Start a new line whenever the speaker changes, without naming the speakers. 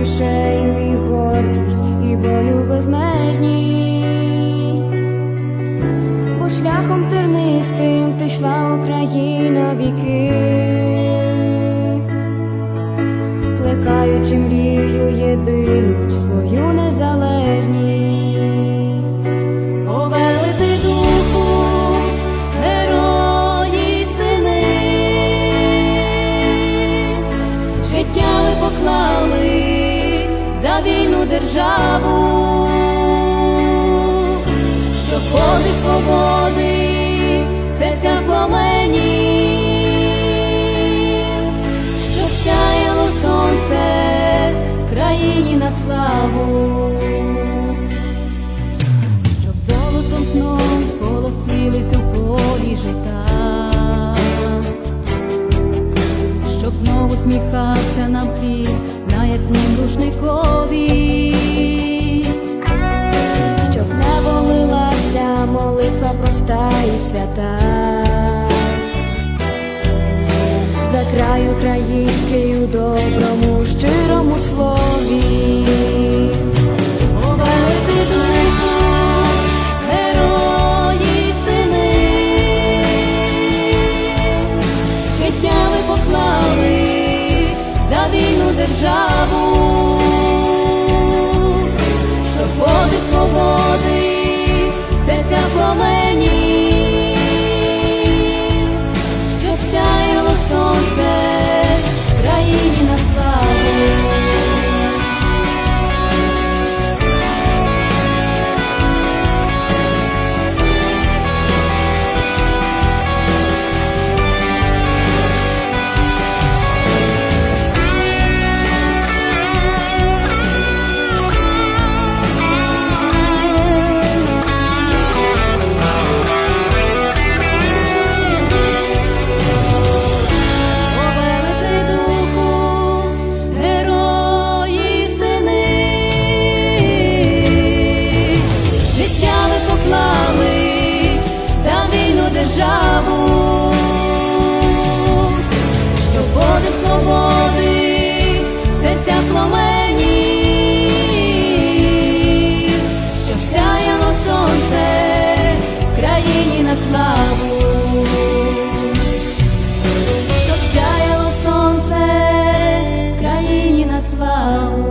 душею і гордість, і болю безмежність, бо шляхом тернистим ти йшла Україна віки, плекаючи мрію єдину свою незалежність.
О, великий духу, герої сини, життя поклали державу, щоб ходи свободи, серця пламені, щоб сяяло сонце країні на славу. Щоб золотом знов колосились полі жита, щоб знову сміхався нам хліб на яснім рушникові,
проста і свята. За край український у доброму, щирому слові.
Життя ви поклали за вільну державу. славу, щоб сяяло сонце в країні на славу.